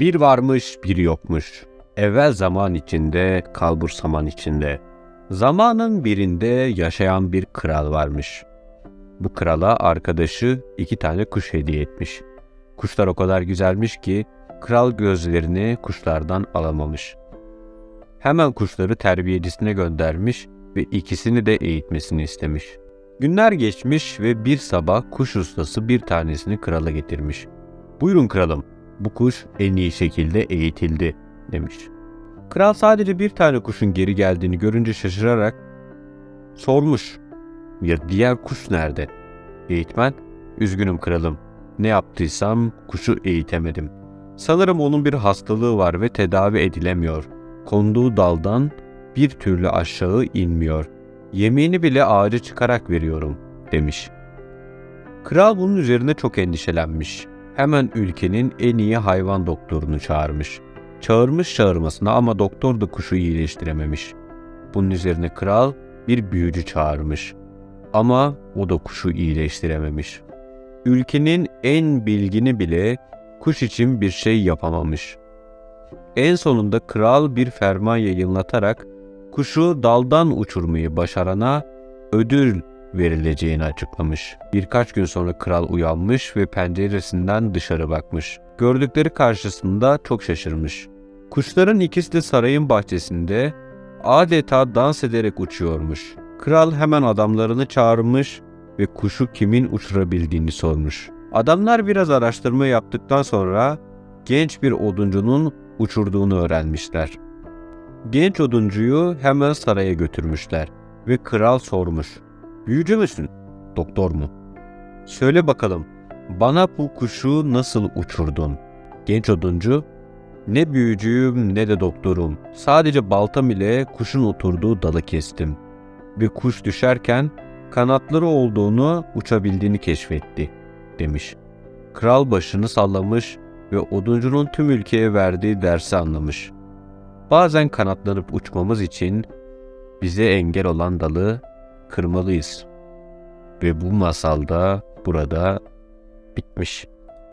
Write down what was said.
Bir varmış, bir yokmuş. Evvel zaman içinde, kalbur saman içinde. Zamanın birinde yaşayan bir kral varmış. Bu krala arkadaşı iki tane kuş hediye etmiş. Kuşlar o kadar güzelmiş ki kral gözlerini kuşlardan alamamış. Hemen kuşları terbiyecisine göndermiş ve ikisini de eğitmesini istemiş. Günler geçmiş ve bir sabah kuş ustası bir tanesini krala getirmiş. Buyurun kralım, bu kuş en iyi şekilde eğitildi demiş. Kral sadece bir tane kuşun geri geldiğini görünce şaşırarak sormuş. Ya diğer kuş nerede? Eğitmen, üzgünüm kralım. Ne yaptıysam kuşu eğitemedim. Sanırım onun bir hastalığı var ve tedavi edilemiyor. Konduğu daldan bir türlü aşağı inmiyor. Yemeğini bile ağacı çıkarak veriyorum, demiş. Kral bunun üzerine çok endişelenmiş. Hemen ülkenin en iyi hayvan doktorunu çağırmış. Çağırmış çağırmasına ama doktor da kuşu iyileştirememiş. Bunun üzerine kral bir büyücü çağırmış. Ama o da kuşu iyileştirememiş. Ülkenin en bilgini bile kuş için bir şey yapamamış. En sonunda kral bir ferman yayınlatarak kuşu daldan uçurmayı başarana ödül verileceğini açıklamış. Birkaç gün sonra kral uyanmış ve penceresinden dışarı bakmış. Gördükleri karşısında çok şaşırmış. Kuşların ikisi de sarayın bahçesinde adeta dans ederek uçuyormuş. Kral hemen adamlarını çağırmış ve kuşu kimin uçurabildiğini sormuş. Adamlar biraz araştırma yaptıktan sonra genç bir oduncunun uçurduğunu öğrenmişler. Genç oduncuyu hemen saraya götürmüşler ve kral sormuş. Büyücü müsün? Doktor mu? Söyle bakalım, bana bu kuşu nasıl uçurdun? Genç oduncu, ne büyücüyüm ne de doktorum. Sadece baltam ile kuşun oturduğu dalı kestim. Ve kuş düşerken kanatları olduğunu uçabildiğini keşfetti, demiş. Kral başını sallamış ve oduncunun tüm ülkeye verdiği dersi anlamış. Bazen kanatlanıp uçmamız için bize engel olan dalı kırmalıyız. Ve bu masal da burada bitmiş.